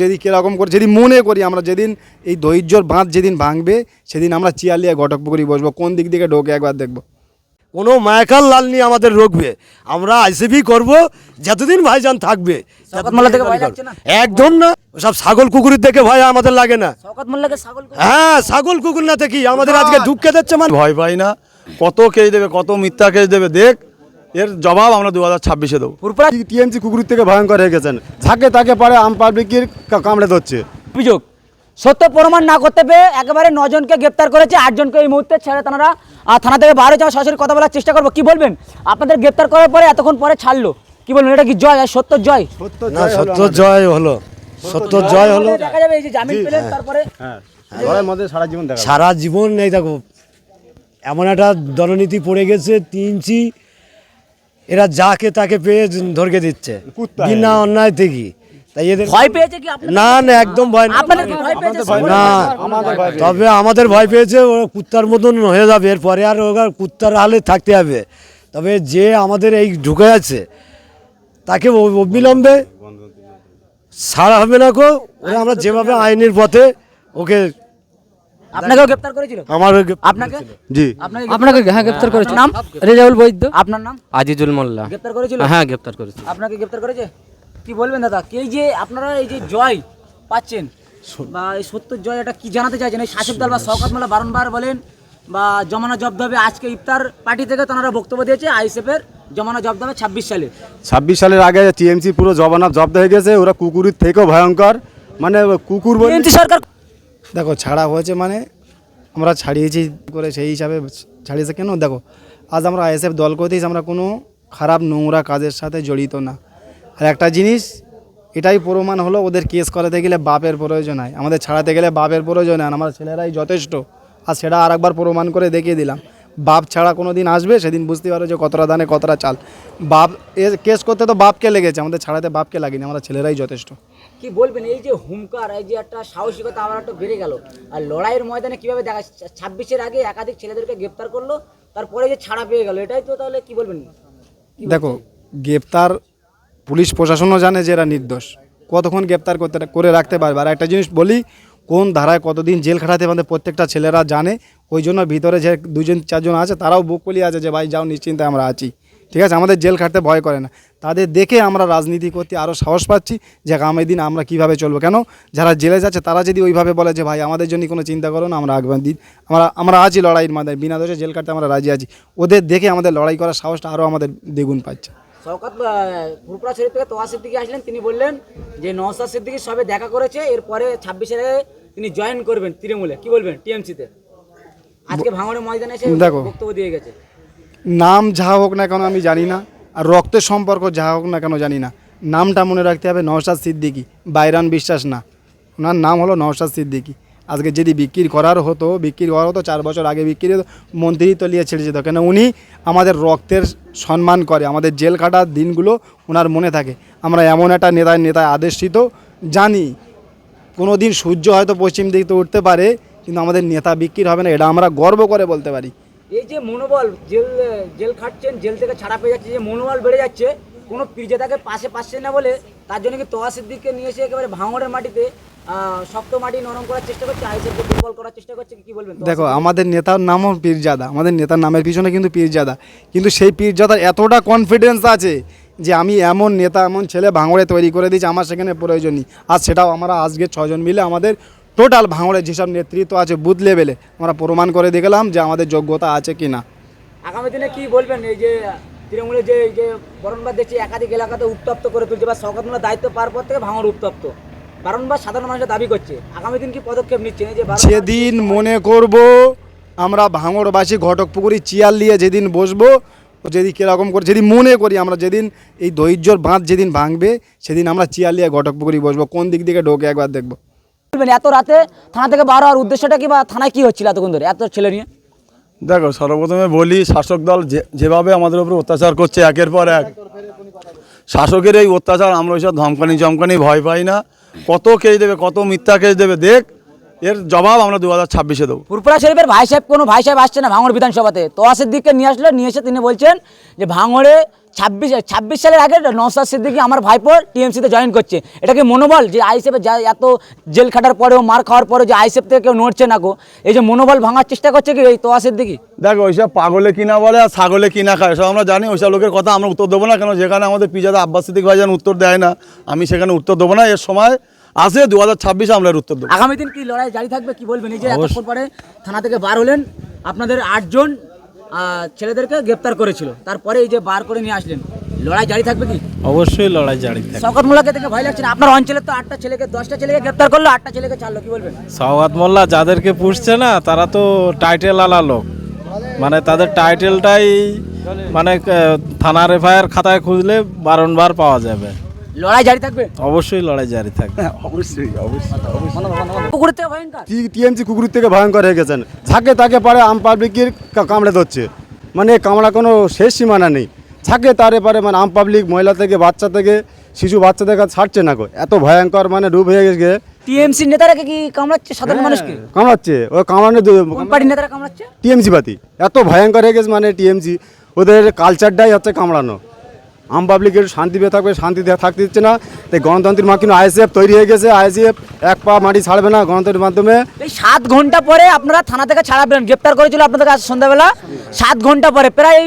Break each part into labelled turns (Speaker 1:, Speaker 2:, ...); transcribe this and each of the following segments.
Speaker 1: যদি কীরকম করে যদি মনে করি আমরা, যেদিন এই ধৈর্যর বাঁধ যেদিন ভাঙবে, সেদিন আমরা চিয়ালিয়া ঘটক পুকুরি বসবো। কোন দিক থেকে ঢোকে একবার দেখব।
Speaker 2: কোনো মায়াকাল লাল নিয়ে আমাদের রোগবে। আমরা আইসিবি করব যতদিন ভাইজান থাকবে একদম না। সব ছাগল কুকুরের দেখে ভয় আমাদের লাগে না।
Speaker 3: শওকত মোল্লাকে ছাগল
Speaker 2: হ্যাঁ ছাগল কুকুর না দেখি। আমাদের আজকে ঢুককে যাচ্ছে মানে।
Speaker 4: ভয় পাই না। কত কেস দেবে কত মিথ্যা কেস দেবে দেখ। এর জবাব আমরা দু হাজার ছাব্বিশে দেবো।
Speaker 3: পুরপুরা
Speaker 5: টিএমসি কুকুরের থেকে ভয়ঙ্কর হয়ে গেছেন। ঝাঁকে তাকে পারে আম পাবলিকের কা- কামড়ে ধরছে।
Speaker 3: অভিযোগ। সত্য প্রমাণ না করতে পেরে একেবারে নজনকে গ্রেপ্তার করেছে আটজনকে এই মুহূর্তে ছেড়ে তারা থানা থেকে বাইরে যাওয়া সরাসরি কথা বলার চেষ্টা করব। কি বলবেন? আপনাদের গ্রেপ্তার করার পরে এতক্ষণ পরে ছাড়লো। কি বলবেন? এটা কি জয়? আর সত্য জয়?
Speaker 5: সত্য
Speaker 2: না
Speaker 5: জয় হলো
Speaker 2: সত্য জয় হলো। সত্য জয় হলো।
Speaker 3: দেখা যাবে এই যে জামিন পেলেন তারপরে
Speaker 5: হ্যাঁ। সারা জীবন
Speaker 2: সারা জীবন নেই দেখো এমন একটা দলনীতি পড়ে গেছে তিনচি এরা যাকে তাকে পেয়ে ধরকে দিচ্ছে। বিনা অন্যায় থেকে। তাই এদের
Speaker 3: ভয় পেয়েছে কি
Speaker 2: না না একদম ভয় না না। তবে আমাদের ভয় পেয়েছে ওরা কুত্তার মতন হয়ে যাবে। এরপরে আর ওরা কুত্তার হালে থাকতে হবে। তবে যে আমাদের এই ঢুকে আছে তাকে অবিলম্বে ছাড়া হবে না কো ওরা আমরা যেভাবে আইনের পথে ওকে
Speaker 3: আপনাকেও গ্রেপ্তার করেছিল?
Speaker 2: আমার
Speaker 3: আপনাকে?
Speaker 5: জি।
Speaker 3: আপনাকে
Speaker 6: আপনাকে হ্যাঁ
Speaker 3: নাম?
Speaker 6: রেজাউল বৈদ্য।
Speaker 3: আপনার নাম?
Speaker 6: আজিজুল মোল্লা।
Speaker 3: করেছিল?
Speaker 6: হ্যাঁ গ্রেপ্তার করেছে
Speaker 3: আপনাকে গ্রেপ্তার করেছে? কি বলবেন দাদা? কে যে আপনারা এই যে জয় পাচ্ছেন বা এই সত্য জয় এটা কি জানাতে চাইছেন? এই শাসক দল বা শওকত মোল্লা বারংবার বলেন বা জমানা জব্দ হবে আজকে ইফতার পার্টি থেকে তারা বক্তব্য দিয়েছে আইএসএফের জমানা জব্দ হবে ছাব্বিশ সালে।
Speaker 5: ছাব্বিশ সালের আগে টিএমসি পুরো জবানা জব্দ হয়ে গেছে ওরা কুকুরের থেকেও ভয়ঙ্কর। মানে কুকুর
Speaker 3: টিএমসি সরকার
Speaker 1: দেখো ছাড়া হয়েছে মানে আমরা ছাড়িয়েছি করে সেই হিসাবে ছাড়িয়েছে কেন? দেখো আজ আমরা আইএসএফ দল করতেই আমরা কোনো খারাপ নোংরা কাজের সাথে জড়িত না। আর একটা জিনিস এটাই প্রমাণ হলো ওদের কেস করাতে গেলে বাপের প্রয়োজন হয়। আমাদের ছাড়াতে গেলে বাপের প্রয়োজন হয়। আমার ছেলেরাই যথেষ্ট। আর সেটা আর একবার প্রমাণ করে দেখিয়ে দিলাম। বাপ ছাড়া কোনো দিন আসবে সেদিন বুঝতে পারো যে কতটা দানে কতটা চাল। বাপ এ কেস করতে তো বাপকে লেগেছে আমাদের ছাড়াতে বাপকে লাগেনি আমরা ছেলেরাই যথেষ্ট।
Speaker 3: কি বলবেন? এই যে হুঙ্কার এই যে একটা সাহসিকতা আমার একটা বেড়ে গেল। আর লড়াইয়ের ময়দানে কীভাবে দেখা ছাব্বিশের আগে একাধিক ছেলেদেরকে গ্রেপ্তার করল তারপরে যে ছাড়া পেয়ে গেল এটাই তো তাহলে কি বলবেন?
Speaker 1: দেখো গ্রেপ্তার পুলিশ প্রশাসনও জানে যে এরা নির্দোষ। কতক্ষণ গ্রেপ্তার করতে করে রাখতে পারবে? আর একটা জিনিস বলি, কোন ধারায় কতদিন জেল খাটাতে আমাদের প্রত্যেকটা ছেলেরা জানে, ওই জন্য ভিতরে যে দুজন, চারজন আছে, তারাও বুক কলি আছে যে, ভাই, যাও, নিশ্চিন্তে আমরা আছি। ঠিক আছে? আমাদের জেল খাটতে ভয় করে না। তাদের দেখে আমরা রাজনীতি করতে আরও সাহস পাচ্ছি যে, আগামী দিন আমরা কীভাবে চলবো? কেন? যারা জেলে যাচ্ছে, তারা যদি ওইভাবে বলে যে, ভাই, আমাদের জন্য কোনো চিন্তা করো না, আমরা আগামী দিন, আমরা আমরা আছি লড়াইয়ের মাধ্যমে বিনা দোষে জেল কাটতে আমরা রাজি আছি। ওদের দেখে আমাদের লড়াই করার সাহসটা আরও আমাদের দ্বিগুণ পাচ্ছে।
Speaker 3: শওকত ফুরপুরা শরীফ থেকে তোয়া সিদ্দিকি আসলেন। তিনি বললেন যে নওসাদ সিদ্দিকি সবে দেখা করেছে এরপরে ছাব্বিশে তিনি জয়েন করবেন তৃণমূলে। কি বলবেন টিএমসিতে? আজকে ভাঙড়ে ময়দানে এসে
Speaker 1: দেখো।
Speaker 3: বক্তব্য দিয়ে গেছে।
Speaker 1: নাম যা হোক না কেন আমি জানি না আর রক্তের সম্পর্ক যা হোক না কেন জানি না। নামটা মনে রাখতে হবে নওশাদ সিদ্দিকি বাইরান বিশ্বাস না। ওনার নাম হলো নওশাদ সিদ্দিকি। আজকে যদি বিক্রি করার হতো, বিক্রি করার হতো, চার বছর আগে বিক্রি মন্ত্রী তো নিয়ে ছেড়ে যেত। কেন উনি আমাদের রক্তের সম্মান করে, আমাদের জেল কাটার দিনগুলো ওনার মনে থাকে। আমরা এমন একটা নেতায় নেতায় আদেশিত, জানি কোনো দিন সূর্য হয়তো পশ্চিম দিকে উঠতে পারে, কিন্তু আমাদের নেতা বিক্রি হবে না, এটা আমরা গর্ব করে বলতে পারি।
Speaker 3: এই যে মনোবল, জেল জেল খাটছেন, জেল থেকে ছাড়া পেয়ে যাচ্ছে, যে মনোবল বেড়ে যাচ্ছে, কোনো পীরজাদাকে পাশে পাচ্ছে না বলে, তার জন্য কি তোয়া সিদ্দিককে নিয়ে এসে একেবারে ভাঙড়ের মাটিতে শক্ত মাটি নরম করার চেষ্টা করছে দুর্বল করার চেষ্টা করছে কি বলবেন
Speaker 1: দেখো আমাদের নেতার নামও পীরজাদা আমাদের নেতার নামের পিছনে কিন্তু পীরজাদা। কিন্তু সেই পীরজাদার এতটা কনফিডেন্স আছে যে আমি এমন নেতা এমন ছেলে ভাঙড়ে তৈরি করে দিয়েছি আমার সেখানে প্রয়োজন নেই। আর সেটাও আমরা আজকে ছজন মিলে আমাদের টোটাল ভাঙড়ে যেসব নেতৃত্ব আছে বুথ লেভেলে আমরা প্রমাণ করে দেখলাম যে আমাদের যোগ্যতা আছে কি না
Speaker 3: আগামী দিনে কি বলবেন? এই যে তৃণমূলের যে এই যে বরণবার দেখছি একাধিক এলাকাতে উত্তপ্ত করে তুলছে বা শওকতমূলক দায়িত্ব পাওয়ার পর থেকে ভাঙড় উত্তপ্ত। বারংবার সাধারণ মানুষের দাবি করছে। আগামী দিন কি পদক্ষেপ নিচ্ছেন যে
Speaker 1: যেদিন মনে করব আমরা ভাঙড়বাসী ঘটকপুকুরি চিয়ার নিয়ে যেদিন বসবো ও যেদিন কীরকম করে যেদিন মনে করি আমরা যেদিন এই ধৈর্যর বাঁধ যেদিন ভাঙবে সেদিন আমরা চিয়ার নিয়ে ঘটকপুকুরি বসবো। কোন দিক থেকে ঢোকে একবার দেখব।
Speaker 3: এত রাতে থানা থেকে বার হওয়ার উদ্দেশ্যটা কি বা থানায় কি হচ্ছিল এতক্ষণ ধরে? এত ছেলে নিয়ে?
Speaker 4: দেখো সর্বপ্রথমে বলি শাসক দল যে- যেভাবে আমাদের উপর অত্যাচার করছে একের পর এক। শাসকের এই অত্যাচার আমরা ওইসব ধমকানি জমকানি ভয় পাই না। কত কেজ দেবে, কত মিথ্যা কেজ দেবে, দেখ, এর জবাব আমরা দু হাজার ছাব্বিশে দেবো।
Speaker 3: পুরপুরা শরীফের ভাই সাহেব, কোনো ভাই সাহেব আসছে না ভাঙড় বিধানসভাতে। তোয়াশের দিককে নিয়ে আসলে, নিয়ে এসে তিনি বলছেন যে ভাঙড়ে ছাব্বিশ ছাব্বিশ সালের আগে নৌসাদ সিদ্দিকি আমার ভাইপো টিএমসিতে জয়েন করছে। এটা কি মনোবল যে আইসেফে যা এত জেল খাটার পরেও মার খাওয়ার পরেও যে আইসেফ থেকে কেউ নড়ছে না গো? এই যে মনোবল ভাঙার চেষ্টা করছে কি এই তোয়া সিদ্দিকি?
Speaker 4: দেখ ওইসব পাগলে কিনা বলে আর ছাগলে কিনা খায় সব আমরা জানি ওইসব লোকের কথা আমরা উত্তর দেবো না কেন? যেখানে আমাদের পিজাদা আব্বাস সিদ্দিক ভাইজান উত্তর দেয় না আমি সেখানে উত্তর দেবো না এর সময় আসে দু হাজার ছাব্বিশে আমরা উত্তর দেবো।
Speaker 3: আগামী দিন কি লড়াই জারি থাকবে কি বলবেন? এই যে পরে থানা থেকে বার হলেন আপনাদের আটজন ছেলেদেরকে গ্রেপ্তার করেছিল। তারপরে এই যে বার করে নিয়ে আসলেন লড়াই জারি থাকবে কি?
Speaker 7: অবশ্যই লড়াই জারি থাকে
Speaker 3: শওকত মোল্লাকে থেকে ভয় লাগছে না? আপনার অঞ্চলে তো আটটা ছেলেকে দশটা ছেলেকে গ্রেপ্তার করল আটটা ছেলেকে ছাড়লো কি বলবেন?
Speaker 7: সওগাত মোল্লা যাদেরকে পুষছে না তারা তো টাইটেল আলা লোক। মানে তাদের টাইটেলটাই মানে থানার এফআইআর খাতায় খুঁজলে বারংবার পাওয়া যাবে।
Speaker 3: লড়াই জারি থাকবে?
Speaker 7: অবশ্যই লড়াই জারি থাকবে।
Speaker 5: অবশ্যই অবশ্যই।
Speaker 3: পুকুরের থেকে ভয়ঙ্কর
Speaker 5: টিএমসি কুকুরের থেকে ভয়ঙ্কর হয়ে গেছেন। যাকে তাকে পারে আম পাবলিকের কামড়ে ধরছে। মানে কামড়া কোনো শেষ সীমানা নেই। থাকে তারে পারে মানে আম পাবলিক মহিলা থেকে বাচ্চা থেকে শিশু বাচ্চা থেকে ছাড়ছে না গো। এত ভয়ঙ্কর মানে রূপ হয়ে গেছে
Speaker 3: টিএমসি নেতারাকে কি কামড়াচ্ছে সাধারণ মানুষকে?
Speaker 5: কামড়াচ্ছে। ও কামড়ানো
Speaker 3: কোন পার্টির নেতারা কামড়াচ্ছে?
Speaker 5: টিএমসি পাতি এত ভয়ঙ্কর হয়ে গেছে মানে টিএমসি ওদের কালচারটাই হচ্ছে কামড়ানো। আম পাবলিকের শান্তি পেয়ে থাকবে শান্তি দিয়ে থাকতে দিচ্ছে না। তাই গণতন্ত্রের মা কিন্তু আইএসএফ তৈরি হয়ে গেছে। আইএসএফ এক পা মাটি ছাড়বে না গণতন্ত্রের মাধ্যমে।
Speaker 3: এই সাত ঘণ্টা পরে আপনারা থানা থেকে ছাড়া পেলেন গ্রেপ্তার করেছিল আপনাদের আজ সন্ধ্যাবেলা। সাত ঘণ্টা পরে প্রায়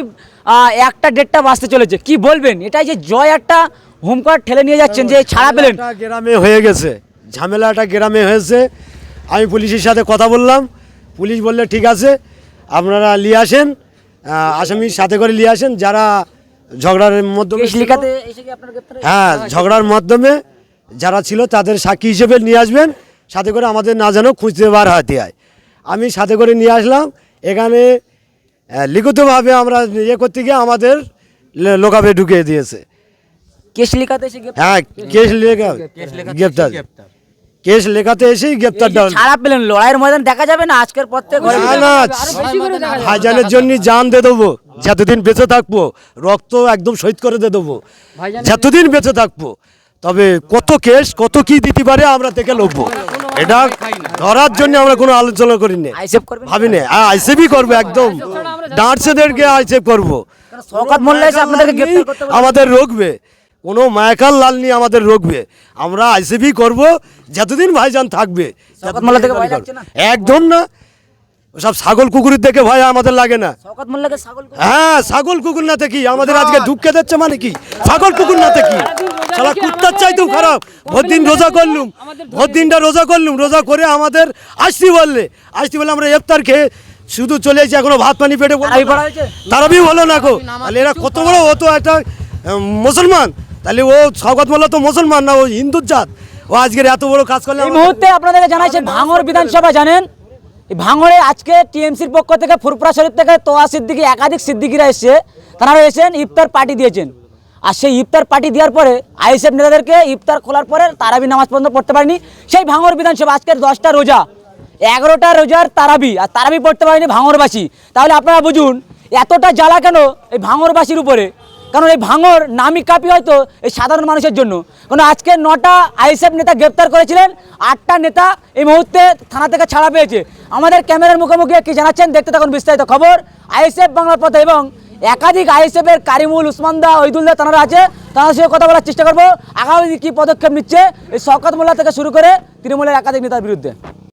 Speaker 3: একটা দেড়টা বাজতে চলেছে। কি বলবেন? এটাই যে জয় একটা হোমকার ঠেলে নিয়ে যাচ্ছেন যে ছাড়া পেলেন
Speaker 2: গ্রামে হয়ে গেছে। ঝামেলাটা গ্রামে হয়েছে। আমি পুলিশের সাথে কথা বললাম। পুলিশ বললে ঠিক আছে আপনারা নিয়ে আসেন আসামির সাথে করে নিয়ে আসেন। যারা ঝগড়ার মাধ্যমে? হ্যাঁ ঝগড়ার মাধ্যমে যারা ছিল তাদের সাক্ষী হিসেবে নিয়ে আসবেন সাথে করে আমাদের না যেন খুঁজতে বার হাতে হয় আমি সাথে করে নিয়ে আসলাম এখানে লিখিতভাবে আমরা ইয়ে করতে গিয়ে আমাদের লোকাবে ঢুকিয়ে দিয়েছে।
Speaker 3: কেস লিখাতে এসে
Speaker 2: হ্যাঁ কেস লেখা গ্রেপ্তার। কেস লেখাতে এসেই গ্রেপ্তারটা।
Speaker 3: ছাড়া পেলেন লড়াইয়ের ময়দান দেখা যাবে না? আজকের পর থেকে
Speaker 2: না না ভাইজানের জন্য জান দিয়ে দেবো। যতদিন বেঁচে থাকব রক্ত একদম শহীদ করে দিয়ে দেবো। যতদিন বেঁচে থাকব। তবে কত কেস কত কি দিতে পারে আমরা দেখে লড়বো। এটা ধরার জন্য আমরা কোনো আলোচনা করিনি।
Speaker 3: আইসেফ করবেন
Speaker 2: ভাবিনি। আইসেফই করব একদম। ডাঁটছেদেরকে আইসেপ করব। আমাদের রোগবে। কোনো মায়াকাল লাল নিয়ে আমাদের রোগবে। আমরা আইসিবি করব যতদিন ভাইজান থাকবে
Speaker 3: থেকে না?
Speaker 2: একদম না। সব ছাগল কুকুরের দেখে ভয় আমাদের লাগে না। হ্যাঁ ছাগল কুকুর নাতে কি আমাদের আজকে ঢুককে দিচ্ছে মানে কি? ছাগল কুকুর নাতে কি সালা কুত্তার চাইতেও খারাপ। ভোর দিন রোজা করলুম। ভোর দিনটা রোজা করলুম। রোজা করে আমাদের আসতে বললে। আসতে বললে আমরা ইফতার খেয়ে শুধু চলে এসেছি এখনও ভাত পানি পেটে
Speaker 3: তারাবি
Speaker 2: না। হলো না গো। এরা কত বড় ও তো একটা মুসলমান। তাহলে ও স্বাগত মোল্লা তো মুসলমান না ও হিন্দুর জাত। ও আজকের এত বড় কাজ করলে
Speaker 3: এই মুহূর্তে আপনাদেরকে জানাইছে ভাঙড় বিধানসভা জানেন? এই ভাঙড়ে আজকে টিএমসির পক্ষ থেকে ফুরপুরা শরীফ থেকে তোয়া সিদ্দিকি একাধিক সিদ্দিকিরা এসে তারা এসেছেন ইফতার পার্টি দিয়েছেন। আর সেই ইফতার পার্টি দেওয়ার পরে আইএসএফ নেতাদেরকে ইফতার খোলার পরে তারাবি নামাজ পর্যন্ত পড়তে পারেনি। সেই ভাঙড় বিধানসভা আজকের দশটা রোজা। এগারোটা রোজার তারাবি আর তারাবি পড়তে পারেনি ভাঙড়বাসী। তাহলে আপনারা বুঝুন এতটা জ্বালা কেন এই ভাঙড়বাসীর উপরে? কারণ এই ভাঙর নামি কাপি হয়তো এই সাধারণ মানুষের জন্য। কারণ আজকে নটা আইএসএফ নেতা গ্রেপ্তার করেছিলেন, আটটা নেতা এই মুহূর্তে থানা থেকে ছাড়া পেয়েছে। আমাদের ক্যামেরার মুখোমুখি কি জানাচ্ছেন দেখতে থাকুন বিস্তারিত খবর। আইএসএফ বাংলার পথে এবং একাধিক আইএসএফ এর কারিমুল উসমানদা ওইদুল্লাহ তানারা আছে। তাদের সঙ্গে কথা বলার চেষ্টা করব। আগামী কি পদক্ষেপ নিচ্ছে? এই শওকত মোল্লা থেকে শুরু করে তৃণমূলের একাধিক নেতার বিরুদ্ধে।